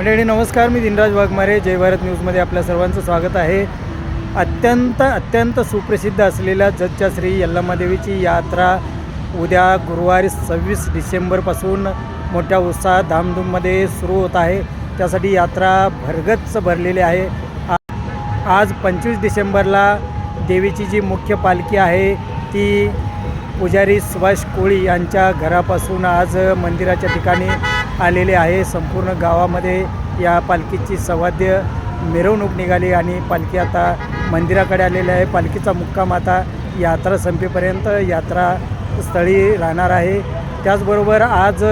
मंडळी नमस्कार. मी दिनराज वाघमारे जय भारत न्यूजमध्ये आपल्या सर्वांचं स्वागत आहे. अत्यंत अत्यंत सुप्रसिद्ध असलेल्या जजच्या श्री यल्लमादेवीची यात्रा उद्या गुरुवारी सव्वीस डिसेंबरपासून मोठ्या उत्साहात धामधूममध्ये सुरू होत आहे. त्यासाठी यात्रा भरगच्च भरलेली आहे. आ- आज पंचवीस डिसेंबरला देवीची जी मुख्य पालखी आहे ती पुजारी सुभाष कोळी यांच्या घरापासून आज मंदिराच्या ठिकाणी आलेले आहे. संपूर्ण गावामध्ये या पालखीची सवाद्य मिरवणूक निघाली आणि पालखी आता मंदिराकडे आलेली आहे. पालखीचा मुक्काम आता यात्रा संपेपर्यंत यात्रा स्थळी राहणार आहे. त्याचबरोबर आज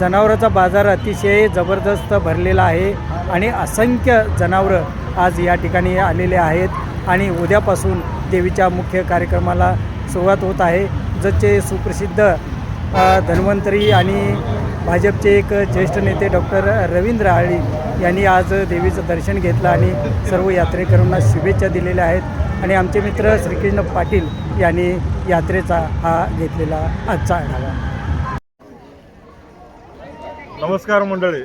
जनावरांचा बाजार अतिशय जबरदस्त भरलेला आहे आणि असंख्य जनावरं आज या ठिकाणी आलेले आहेत आणि उद्यापासून देवीच्या मुख्य कार्यक्रमाला सुरुवात होत आहे. जसे सुप्रसिद्ध धन्वंतरी आणि भाजपचे एक ज्येष्ठ नेते डॉक्टर रवींद्र आळी यांनी आज देवीचं दर्शन घेतलं आणि सर्व यात्रेकरूंना शुभेच्छा दिलेल्या आहेत. आणि आमचे मित्र श्रीकृष्ण पाटील यांनी यात्रेचा हा घेतलेला आजचा आढावा. नमस्कार मंडळी.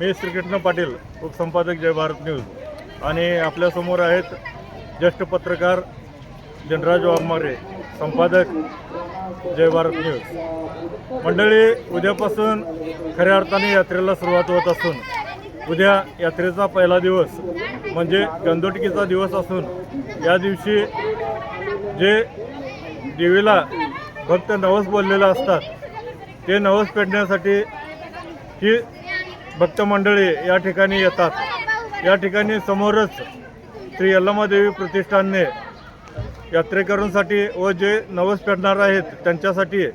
मी श्रीकृष्ण पाटील उपसंपादक जय भारत न्यूज. आणि आपल्यासमोर आहेत ज्येष्ठ पत्रकार जनराज वाघमारे संपादक जय भारत न्यूज. मंडळी उद्यापासून खऱ्या अर्थाने यात्रेला सुरुवात होत असून उद्या यात्रेचा पहिला दिवस म्हणजे गंदोटकीचा दिवस असून या दिवशी जे देवीला फक्त नवस बोललेलं असतात ते नवस पेटण्यासाठी ही भक्त मंडळी या ठिकाणी येतात. या ठिकाणी समोरच श्री यल्लमादेवी प्रतिष्ठानने यात्रेकरूंसाठी व जे नवस फेडणार आहेत त्यांच्यासाठी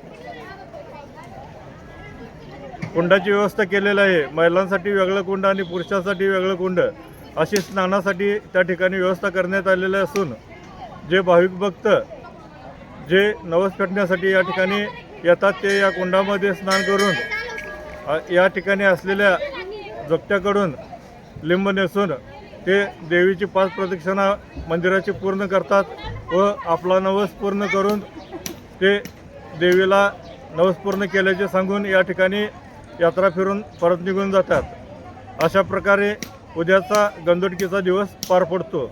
कुंडाची व्यवस्था केलेली आहे. महिलांसाठी वेगळं कुंड आणि पुरुषांसाठी वेगळं कुंड अशी स्नानासाठी त्या ठिकाणी व्यवस्था करण्यात आलेली असून जे भाविक भक्त जे नवस पेटण्यासाठी या ठिकाणी येतात ते या कुंडामध्ये स्नान करून या ठिकाणी असलेल्या जगत्याकडून लिंब नेसून ते देवीची पाच प्रदक्षिणा मंदिराची पूर्ण करतात व आपला नवस पूर्ण करून ते देवीला नवस पूर्ण केल्याचे सांगून या ठिकाणी यात्रा फिरून परत निघून जातात. अशा प्रकारे उद्याचा गंदोटकीचा दिवस पार पडतो.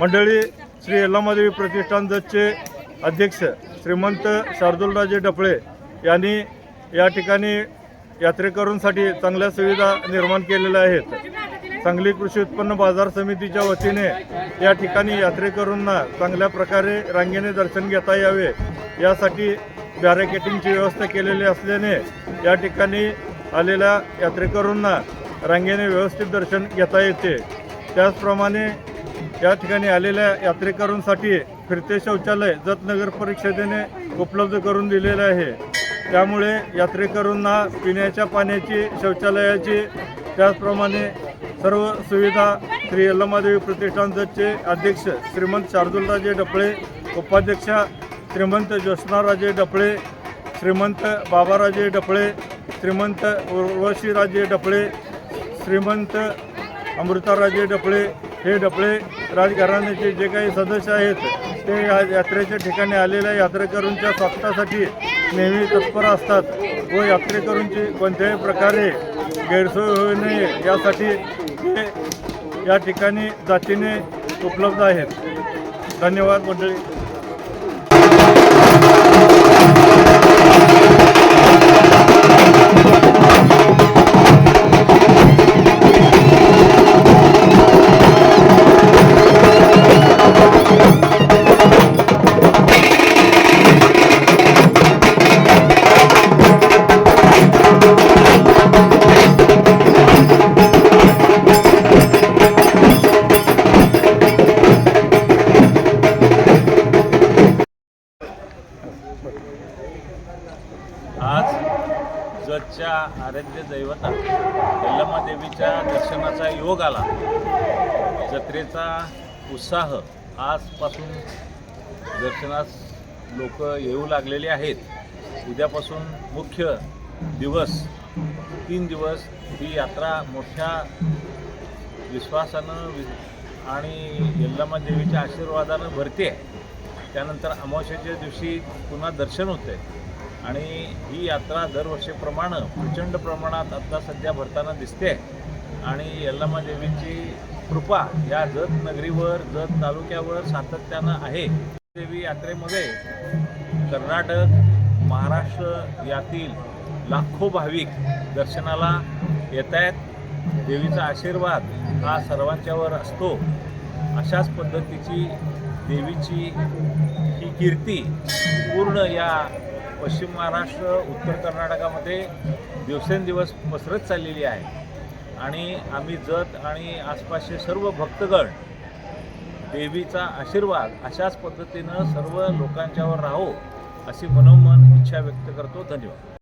मंडळी श्री यल्लामादेवी प्रतिष्ठान जतचे अध्यक्ष श्रीमंत शार्दुलराजे डपळे यांनी या ठिकाणी यात्रेकरूंसाठी चांगल्या सुविधा निर्माण केलेल्या आहेत. सांगली कृषी उत्पन्न बाजार समितीच्या वतीने या ठिकाणी यात्रेकरूंना चांगल्या प्रकारे रांगेने दर्शन घेता यावे. यासाठी बॅरिकेटिंगची व्यवस्था केलेली असल्याने या ठिकाणी आलेल्या यात्रेकरूंना रांगेने व्यवस्थित दर्शन घेता येते. त्याचप्रमाणे या ठिकाणी आलेल्या यात्रेकरूंसाठी फिरते शौचालय जत नगर परिषदेने उपलब्ध करून दिलेले आहे. त्यामुळे यात्रेकरूंना पिण्याच्या पाण्याची शौचालयाची त्याचप्रमाणे सर्व सुविधा श्री यल्लमादेवी प्रतिष्ठानचे अध्यक्ष श्रीमंत शार्दुलराजे डपळे उपाध्यक्षा श्रीमंत ज्योत्स्नाराजे डपळे श्रीमंत बाबाराजे डपळे श्रीमंत उर्वशीराजे डपळे श्रीमंत अमृताराजे डपळे हे डपळे राजघराण्याचे जे काही सदस्य आहेत ते या यात्रेच्या ठिकाणी आलेल्या यात्रेकरूंच्या स्वागतासाठी नेहमी तत्पर असतात. व यात्रेकरूंची कोणत्याही प्रकारे गैरसोय होऊ नये यासाठी ते या ठिकाणी जातीने उपलब्ध आहेत. धन्यवाद मंडळी. आराध्य दैवता. यल्लमा देवीच्या दर्शनाचा योग आला. जत्रेचा उत्साह आजपासून दर्शनास लोक येऊ लागलेले आहेत. उद्यापासून मुख्य दिवस तीन दिवस ही यात्रा मोठ्या विश्वासानं वि आणि यल्लमा देवीच्या आशीर्वादानं भरते त्यानंतर अमावस्याच्या दिवशी पुन्हा दर्शन होतं आहे आणि ही यात्रा दरवर्षीप्रमाणे प्रचंड प्रमाणात आता सध्या भरताना दिसते. आणि यल्लामा देवीची कृपा या जत नगरीवर जत तालुक्यावर सातत्यानं आहे. देवी यात्रेमध्ये कर्नाटक महाराष्ट्र यातील लाखो भाविक दर्शनाला येत आहेत देवीचा आशीर्वाद हा सर्वांच्यावर असतो. अशाच पद्धतीची देवीची ही कीर्ती पूर्ण या पश्चिम महाराष्ट्र उत्तर कर्नाटकामध्ये दिवसेंदिवस पसरत चाललेली आहे. आणि आम्ही जत आणि आसपासचे सर्व भक्तगण देवीचा आशीर्वाद अशाच पद्धतीनं सर्व लोकांच्यावर राहो अशी मनोमन इच्छा व्यक्त करतो. धन्यवाद.